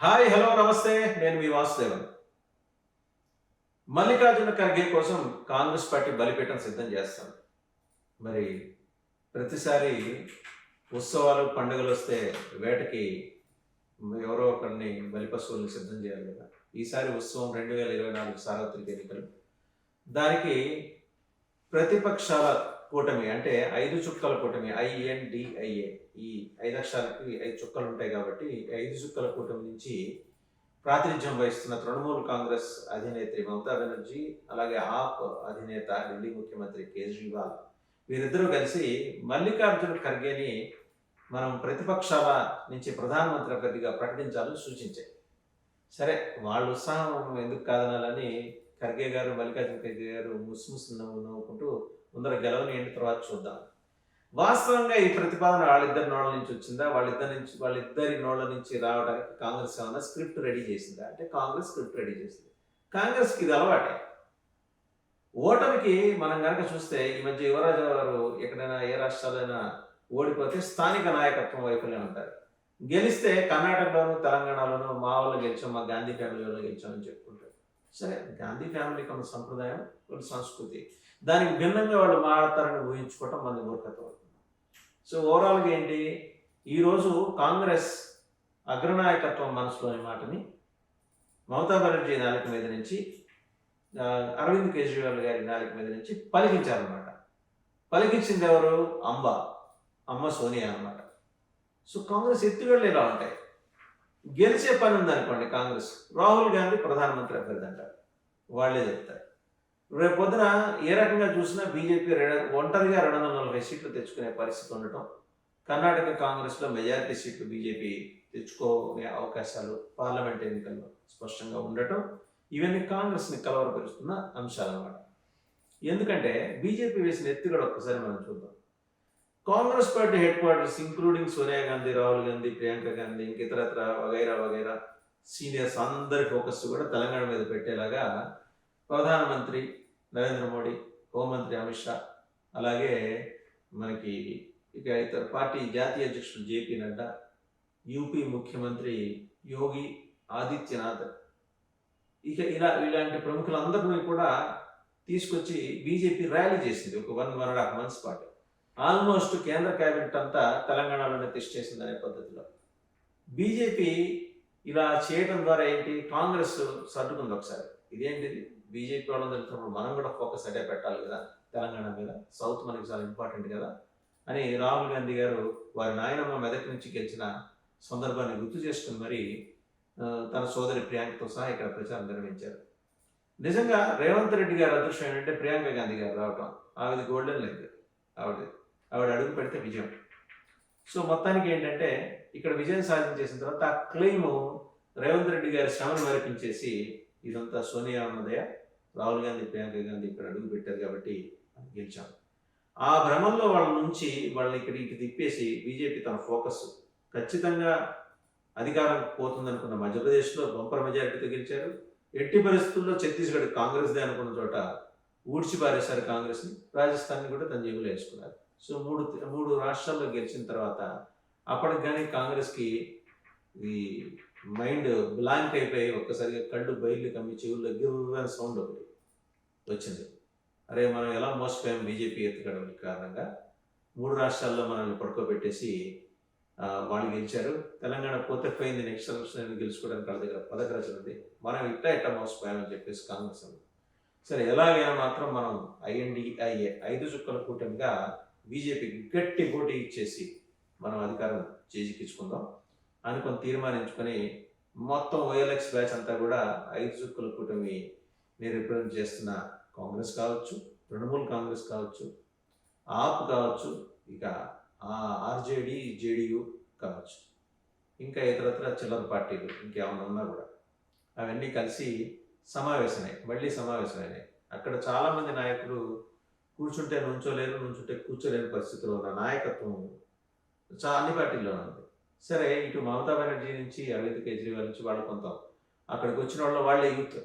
Hi hello నమస్తే. నేను మీ వాసుదేవన్. మల్లికార్జున ఖర్గే కోసం కాంగ్రెస్ పార్టీ బలిపీఠం సిద్ధం చేస్తాను మరి ప్రతిసారి ఉత్సవాలు పండుగలు వస్తే వేటకి ఎవరో ఒకరిని బలిపశువుల్ని సిద్ధం చేయాలి కదా. ఈసారి ఉత్సవం రెండు వేల ఇరవై నాలుగు సార్వత్రిక ఎన్నికలు. దానికి ప్రతిపక్షాల కూటమి అంటే ఐదు చుక్కల కూటమి ఐఎన్డిఐఏ ఈ ఐదు అక్షరాలకి ఐదు చుక్కలు ఉంటాయి కాబట్టి ఐదు చుక్కల కూటమి నుంచి ప్రాతినిధ్యం వహిస్తున్న తృణమూల్ కాంగ్రెస్ అధినేత్రి మమతా బెనర్జీ అలాగే ఆప్ అధినేత ఢిల్లీ ముఖ్యమంత్రి కేజ్రీవాల్ వీరిద్దరూ కలిసి మల్లికార్జున ఖర్గేని మనం ప్రతిపక్షాల నుంచి ప్రధానమంత్రి అభ్యర్థిగా ప్రకటించాలని సూచించాయి. సరే వాళ్ళ ఉత్సాహం ఎందుకు కాదనాలని ఖర్గే గారు మల్లికార్జున ఖర్గే గారు ముస్ముస్ నవ్వు నవ్వుకుంటూ ముందర గెలవని ఏంటి తర్వాత చూద్దాం. వాస్తవంగా ఈ ప్రతిపాదన వాళ్ళిద్దరి నోళ్ళ నుంచి వచ్చిందా? వాళ్ళిద్దరి నుంచి వాళ్ళిద్దరి నోళ్ళ నుంచి రావడానికి కాంగ్రెస్ ఏమన్నా స్క్రిప్ట్ రెడీ చేసిందా? అంటే కాంగ్రెస్ స్క్రిప్ట్ రెడీ చేసింది. కాంగ్రెస్కి ఇది అలవాటే. ఓటమికి మనం కనుక చూస్తే ఈ మధ్య యువరాజు గారు ఎక్కడైనా ఏ రాష్ట్రాలైనా ఓడిపోతే స్థానిక నాయకత్వం వైఫల్యం ఉంటారు గెలిస్తే కర్ణాటకలోను తెలంగాణలోను మా వాళ్ళు గెలిచాం మా గాంధీ ఫ్యామిలీలో గెలిచామని చెప్పుకుంటారు. సరే గాంధీ ఫ్యామిలీకి ఉన్న సంప్రదాయం కొన్ని సంస్కృతి. దానికి భిన్నంగా వాళ్ళు మాడతారని ఊహించుకోవటం మన మూర్ఖత అవుతుంది సో ఓవరాల్గా ఏంటి? ఈరోజు కాంగ్రెస్ అగ్రనాయకత్వం మనసులోని మాటని మమతా బెనర్జీ నాలుక మీద నుంచి అరవింద్ కేజ్రీవాల్ గారి నాలుక మీద నుంచి పలికించారనమాట పలికించింది ఎవరు? అంబ. అమ్మ సోనియా అన్నమాట. సో కాంగ్రెస్ ఎత్తుగడలు ఇలా ఉంటాయి. గెలిచే పని ఉందనుకోండి కాంగ్రెస్. రాహుల్ గాంధీ ప్రధానమంత్రి అభ్యర్థి అంటారు. వాళ్ళే చెప్తారు. రేపు పొద్దున ఏ రకంగా చూసినా బీజేపీ రె- ఒంటరిగా రెండు వందల నలభై సీట్లు తెచ్చుకునే పరిస్థితి ఉండటం కర్ణాటక కాంగ్రెస్లో మెజారిటీ సీట్లు బీజేపీ తెచ్చుకోనే అవకాశాలు పార్లమెంట్ ఎన్నికల్లో స్పష్టంగా ఉండటం ఇవన్నీ కాంగ్రెస్ని కలవరపరుస్తున్న అంశాలు అన్నమాట ఎందుకంటే బీజేపీ వేసిన ఎత్తుగడ ఒక్కసారి మనం చూద్దాం. Congress party headquarters including Sonia Gandhi Rahul Gandhi Priyanka Gandhi ఇంక ఇతరత్ర వగైరా వగైరా సీనియర్స్ అందరి ఫోకస్ కూడా తెలంగాణ మీద పెట్టేలాగా ప్రధానమంత్రి నరేంద్ర మోడీ హోంమంత్రి అమిత్ షా అలాగే మనకి ఇక ఇతర పార్టీ జాతీయ అధ్యక్షుడు జేపీ నడ్డా యూపీ ముఖ్యమంత్రి యోగి ఆదిత్యనాథ్. ఇక ఇలా ఇలాంటి ప్రముఖులందరినీ కూడా తీసుకొచ్చి బీజేపీ ర్యాలీ చేసింది ఒక one one and half months పాటు. ఆల్మోస్ట్ కేంద్ర క్యాబినెట్ అంతా తెలంగాణలోనే టెస్ట్ చేసింది అనే పద్ధతిలో. బీజేపీ ఇలా చేయడం ద్వారా ఏంటి? కాంగ్రెస్ సర్దుకుంది ఒకసారి. ఇదేంటిది? బీజేపీ వాళ్ళని వెళ్తున్నప్పుడు మనం కూడా ఫోకస్ అదే పెట్టాలి కదా తెలంగాణ మీద. సౌత్ మనకి చాలా ఇంపార్టెంట్ కదా అని రాహుల్ గాంధీ గారు వారి నాయనమ్మ మెదక్ నుంచి గెలిచిన సందర్భాన్ని గుర్తు చేసుకుని మరి తన సోదరి ప్రియాంకతో సహా ఇక్కడ ప్రచారం నిర్వహించారు. నిజంగా రేవంత్ రెడ్డి గారి అదృష్టం ఏంటంటే ప్రియాంక గాంధీ గారు రావటం. ఆవిడ గోల్డెన్ లెగ్ ఆవిడ ఆవిడ అడుగు పెడితే విజయం. సో మొత్తానికి ఏంటంటే ఇక్కడ విజయం సాధించేసిన తర్వాత ఆ క్లెయిమ్ రేవంత్ రెడ్డి గారి శ్రమను మరిపించేసి ఇదంతా సోనియా అన్నదయ రాహుల్ గాంధీ ప్రియాంక గాంధీ ఇక్కడ అడుగు పెట్టారు కాబట్టి గెలిచాం. ఆ భ్రమంలో వాళ్ళ నుంచి వాళ్ళని ఇక్కడ ఇటు తిప్పేసి బీజేపీ తన ఫోకస్ ఖచ్చితంగా అధికారం పోతుందనుకున్న మధ్యప్రదేశ్లో బంపర్ మెజారిటీతో గెలిచారు. ఎట్టి పరిస్థితుల్లో ఛత్తీస్గఢ్ కాంగ్రెస్దే అనుకున్న చోట ఊడ్చిపారేశారు కాంగ్రెస్ని రాజస్థాన్ని కూడా తన జేబులో వేసుకున్నారు. సో మూడు మూడు రాష్ట్రాల్లో గెలిచిన తర్వాత అప్పటికి కానీ కాంగ్రెస్కి ఈ మైండ్ బ్లాంక్ అయిపోయి ఒక్కసారిగా కళ్ళు బయలు కమ్మి చెవుల్లో గిర్రని సౌండ్ ఒకటి వచ్చింది. అరే మనం ఎలా మోసపోయాం బీజేపీ ఎత్తుకడం కారణంగా మూడు రాష్ట్రాల్లో మనల్ని పడుకోబెట్టేసి వాళ్ళు గెలిచారు. తెలంగాణ పోతే పోయింది నెక్స్ట్ ఎలక్షన్ గెలుచుకోవడానికి వాళ్ళ దగ్గర పదకరచన ఉంది. మనం ఇట్టా ఇట్టా మోసపోయామని చెప్పేసి కాంగ్రెస్ సరే ఎలాగైనా మాత్రం మనం ఐఎన్డిఐఏ ఐదు చుక్కల కూటమిగా బీజేపీకి గట్టి పోటీ ఇచ్చేసి మనం అధికారం చేజిక్కించుకుందాం. అనుకొని తీర్మానించుకొని మొత్తం ఓఎల్ఎక్స్ బ్యాచ్ అంతా కూడా ఐదు చుక్కల కూటమి ని రిప్రజెంట్ చేస్తున్న కాంగ్రెస్ కావచ్చు తృణమూల్ కాంగ్రెస్ కావచ్చు ఆప్ కావచ్చు ఇక ఆర్జేడి జేడియు కావచ్చు. ఇంకా ఇతరత్ర చిల్లర పార్టీలు ఇంకేమైనా ఉన్నా కూడా అవన్నీ కలిసి సమావేశమై మళ్ళీ సమావేశమైనాయి. అక్కడ చాలామంది నాయకులు కూర్చుంటే నుంచోలేరు నుంచుంటే కూర్చోలేని పరిస్థితిలో ఉన్న నాయకత్వం చాలా అన్ని పార్టీల్లో ఉంది. సరే ఇటు మమతా బెనర్జీ నుంచి అరవింద్ కేజ్రీవాల్ నుంచి వాళ్ళు కొంత అక్కడికి వచ్చిన వాళ్ళు వాళ్ళే యూత్.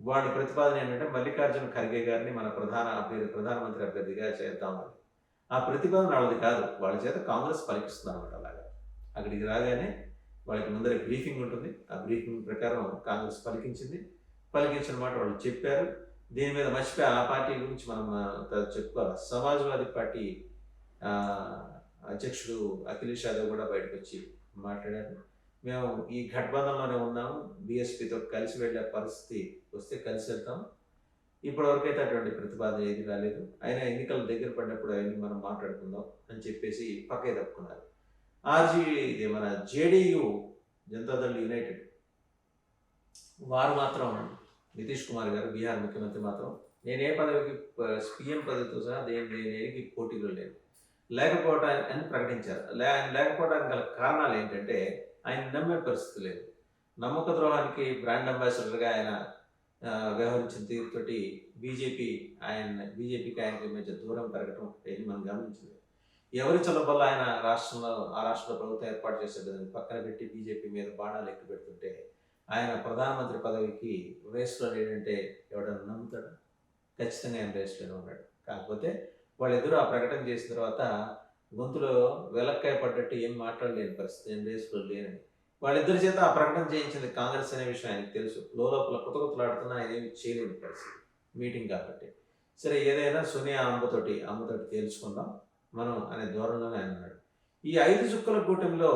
వాళ్ళ ప్రతిపాదన ఏంటంటే మల్లికార్జున ఖర్గే గారిని మన ప్రధాన అభ్యర్థి ప్రధానమంత్రి అభ్యర్థిగా చేద్దామని ఆ ప్రతిపాదన వాళ్ళది కాదు. వాళ్ళ చేత కాంగ్రెస్ పలికిస్తుంది అనమాట అలాగా. అక్కడికి రాగానే వాళ్ళకి ముందర బ్రీఫింగ్ ఉంటుంది. ఆ బ్రీఫింగ్ ప్రకారం కాంగ్రెస్ పలికించింది. పలికించిన మాట వాళ్ళు చెప్పారు. దీని మీద మర్చిపోయి ఆ పార్టీ గురించి మనం చెప్పుకోవాలి? సమాజ్వాదీ పార్టీ అధ్యక్షుడు అఖిలేష్ యాదవ్ కూడా బయటకు వచ్చి మాట్లాడారు. మేము ఈ గఠబంధంలోనే ఉన్నాము. బీఎస్పీతో కలిసి వెళ్ళే పరిస్థితి వస్తే కలిసి వెళ్తాం. అయితే అటువంటి ప్రతిపాదన ఏది రాలేదు. అయినా ఎన్నికలు దగ్గర పడినప్పుడు అవన్నీ మనం మాట్లాడుకుందాం అని చెప్పేసి పక్కే తప్పుకున్నారు. ఆర్జీ ఇది మన జేడీయూ జనతాదళ్ యునైటెడ్ వారు మాత్రం నితీష్ కుమార్ గారు బీహార్ ముఖ్యమంత్రి మాత్రం. నేను ఏ పదవికి పిఎం పదవితో సహా దేని దేనికి పోటీలో లేను లేకపోవటానికి అని ప్రకటించారు. లే ఆయన లేకపోవడానికి గల కారణాలు ఏంటంటే ఆయన నమ్మే పరిస్థితి లేదు. నమ్మక ద్రోహానికి బ్రాండ్ అంబాసిడర్గా ఆయన వ్యవహరించిన తీరుతోటి బీజేపీ ఆయన బీజేపీకి ఆయనకి మధ్య దూరం పెరగటం ఇది మనం గమనించింది ఎవరి చొల్ల వల్ల ఆయన రాష్ట్రంలో ఆ రాష్ట్రంలో ప్రభుత్వం ఏర్పాటు చేసేదని పక్కన పెట్టి బీజేపీ మీద బాణాలు ఎక్కువ పెడుతుంటే ఆయన ప్రధానమంత్రి పదవికి రేస్లో లేడంటే ఎవడన్నా నమ్ముతాడు? ఖచ్చితంగా ఆయన రేస్లోనే ఉన్నాడు. కాకపోతే వాళ్ళిద్దరూ ఆ ప్రకటన చేసిన తర్వాత గొంతులో వెలక్కాయ పడ్డట్టు ఏం మాట్లాడలేని పరిస్థితి నేను రేస్లో లేనని వాళ్ళిద్దరి చేత ఆ ప్రకటన చేయించింది కాంగ్రెస్ అనే విషయం ఆయనకు తెలుసు. లోపల కొత్త కొత్తలాడుతున్నా ఆయన ఏమి చేయలేని పరిస్థితి. మీటింగ్ కాబట్టి. సరే ఏదైనా సునియా అమ్మతోటి అమ్మతోటి తేల్చుకుందాం. మనం అనే ధోరణిలోనే ఆయన ఉన్నాడు. ఈ ఐదు చుక్కల కూటమిలో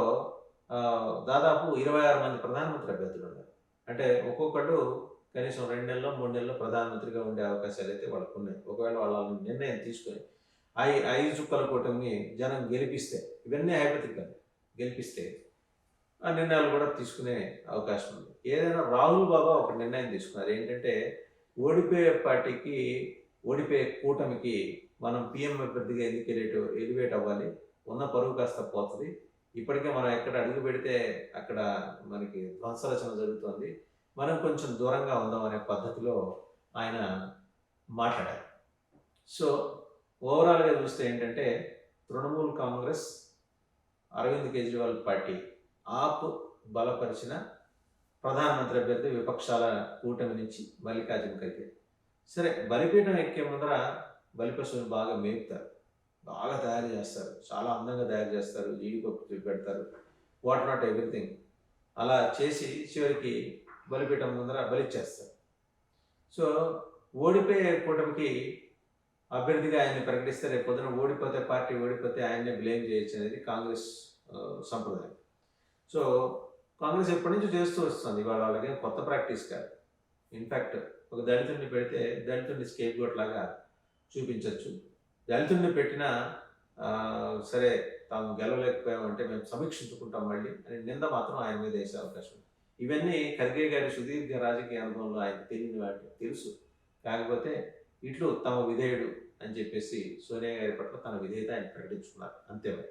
దాదాపు ఇరవై ఆరు మంది ప్రధానమంత్రి అభ్యర్థులు ఉన్నారు. అంటే ఒక్కొక్కడు కనీసం రెండు నెలల్లో మూడు నెలల్లో ప్రధానమంత్రిగా ఉండే అవకాశాలు అయితే వాళ్ళకు ఉన్నాయి. ఒకవేళ వాళ్ళ నిర్ణయం తీసుకొని ఐ ఐదు చుక్కల కూటమిని జనం గెలిపిస్తే ఇవన్నీ హైపతికల్ గెలిపిస్తే ఆ నిర్ణయాలు కూడా తీసుకునే అవకాశం ఉంది. ఏదైనా రాహుల్ బాబా ఒక నిర్ణయం తీసుకున్నారు. ఏంటంటే ఓడిపోయే పార్టీకి ఓడిపోయే కూటమికి మనం పిఎం అభ్యర్థిగా ఎందుకు ఎలివేట్ ఎలివేట్ అవ్వాలి. ఉన్న పరువు కాస్త పోతుంది. ఇప్పటికే మనం ఎక్కడ అడుగు పెడితే అక్కడ మనకి ధ్వంసరచన జరుగుతుంది. మనం కొంచెం దూరంగా ఉందాం అనే పద్ధతిలో ఆయన మాట్లాడారు. సో ఓవరాల్గా చూస్తే ఏంటంటే తృణమూల్ కాంగ్రెస్ అరవింద్ కేజ్రీవాల్ పార్టీ ఆప్ బలపరిచిన ప్రధానమంత్రి అభ్యర్థి విపక్షాల కూటమి నుంచి మల్లికార్జున ఖర్గే సరే బలిపీఠం ఎక్కే ముందర బలిపశువుని బాగా మేపుతారు. బాగా తయారు చేస్తారు. చాలా అందంగా తయారు చేస్తారు. జీడిపప్పు పెడతారు. What not everything. అలా చేసి చివరికి బలిపీఠం ముందర బలిచ్చేస్తారు. సో ఓడిపోయే కూటమికి అభ్యర్థిగా ఆయన్ని ప్రకటిస్తే రేపు పొద్దున ఓడిపోతే పార్టీ ఓడిపోతే ఆయన్నే బ్లేమ్ చేయొచ్చు అనేది కాంగ్రెస్ సంప్రదాయం. సో కాంగ్రెస్ ఎప్పటి నుంచి చేస్తూ వస్తుంది. ఇవాళ వాళ్ళకి కొత్త ప్రాక్టీస్ కాదు. ఇన్ఫ్యాక్ట్ ఒక దళితుడిని పెడితే దళితుడిని స్కేప్ గోట్ లాగా చూపించవచ్చు దళితుడిని పెట్టినా సరే తాము గెలవలేకపోయామంటే మేము సమీక్షించుకుంటాం మళ్ళీ అని నింద మాత్రం ఆయన మీద వేసే అవకాశం ఇవన్నీ ఖర్గే గారి సుదీర్ఘ రాజకీయ అనుభవంలో ఆయన తెలియని వాటి తెలుసు. కాకపోతే ఇట్లు తమ విధేయుడు అని చెప్పేసి సోనియా గారి పట్ల తన విధేయత ఆయన ప్రకటించుకున్నారు. అంతే మరి.